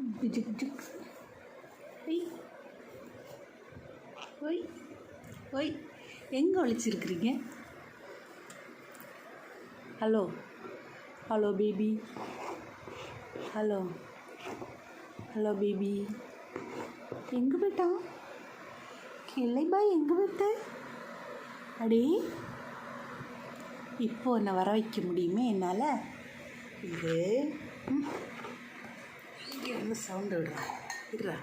Zig ஜிக் ஒய் ஒய் ஒய் எங்கே ஒழிச்சிருக்கிறீங்க hello hello baby hello hello baby எங்கே போயிட்டான் கிளை எங்கே போயிட்ட? அடே. இப்போ என்னை வர வைக்க முடியுமே என்னால்? இது ம். வந்து சவுண்டு விடுறா. விடுறா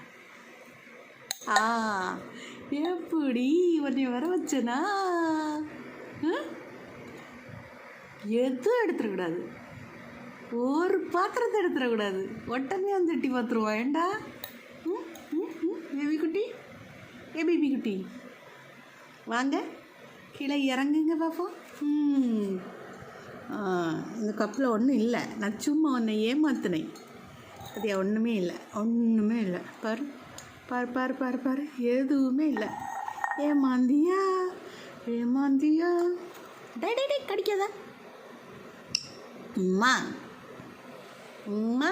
ஆ எப்படி உன்னை வர வச்சனா? எதுவும் எடுத்துடக்கூடாது. ஒரு பாத்திரத்தை எடுத்துடக்கூடாது. உடனே வந்து எட்டி பார்த்துருவான் ஏண்டா? பேபி குட்டி? ஏ பேபி குட்டி. வாங்க. கீழே இறங்குங்க பார்ப்போம் ம். இந்த கப்பில் ஒன்றும் இல்லை. நான் சும்மா உன்னை ஏமாத்தினேன். அது ஒன்றுமே இல்லை. ஒன்றுமே இல்லை. பாரு பாரு பாரு பாரு பாரு. எதுவுமே இல்லை. ஏமாந்தியா? ஏமாந்தியா? டே டே டே கடிக்காத. உம்மா. அம்மா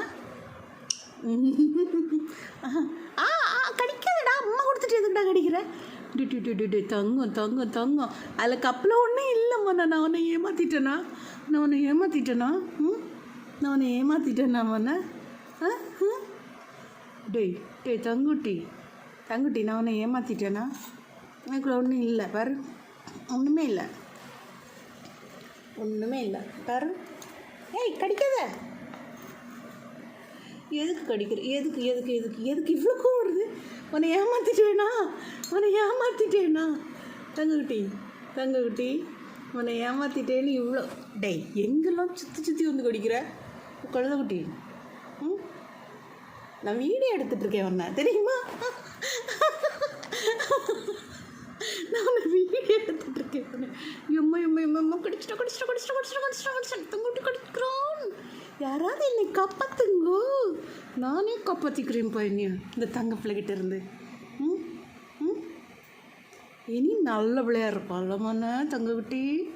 ஆ ஆ கடிக்காதடா. அம்மா கொடுத்துட்டு எதுக்குடா கடிக்கிற? டி டி டி டி டி தங்கம் தங்கம் தங்கம். அதில் கப்பில் ஒன்றும் இல்லைம்மா. நான் நான் உன்னை ஏமாற்றிட்டேனா நான் உன்னை ஏமாற்றிட்டேனா ம்? நான் உன்னை ஏமாற்றிட்டேனா உன்னை டேய் டேய் தங்குட்டி. தங்குட்டி நான் உன்னை ஏமாற்றிட்டேனா எனக்கு ஒன்றும் இல்லை பாரு. ஒன்றுமே இல்லை. ஒன்றுமே இல்லை பாரு. ஏய் கடிக்காத. எதுக்கு கடிக்கிற? எதுக்கு எதுக்கு எதுக்கு எதுக்கு இவ்வளோ கோவம் உன்னை ஏமாற்றிட்டேனா உன்னை ஏமாற்றிட்டேனா தங்கக்குட்டி தங்கக்குட்டி உன்னை ஏமாற்றிட்டேன்னு இவ்வளோ டேய் எங்கெல்லாம் சுற்றி சுற்றி வந்து கடிக்கிற? குழந்தைக்குட்டி நான் வீடியோ எடுத்துட்ருக்கேன் ஒன்று தெரியுமா? நான் வீடியோ எடுத்துட்ருக்கேன் இருக்கேன் எம்மா எம்மா எம்மா எம்மா கடிச்சிட்டா கடிச்சிட்டா குடிச்சிட்டு கடிச்சிட்டா குடிச்சிட்டு கடிச்சிட்டா தங்கக்குட்டி யாராவது என்னை காப்பாத்துங்கோ. நானே காப்பாற்றிக்கிறேன் பையனியா இந்த தங்க பிள்ளைகிட்ட இருந்து. ம்? ம்? இனி நல்ல பிள்ளையா இருப்பாள்ல மண்ண தங்க குட்டி.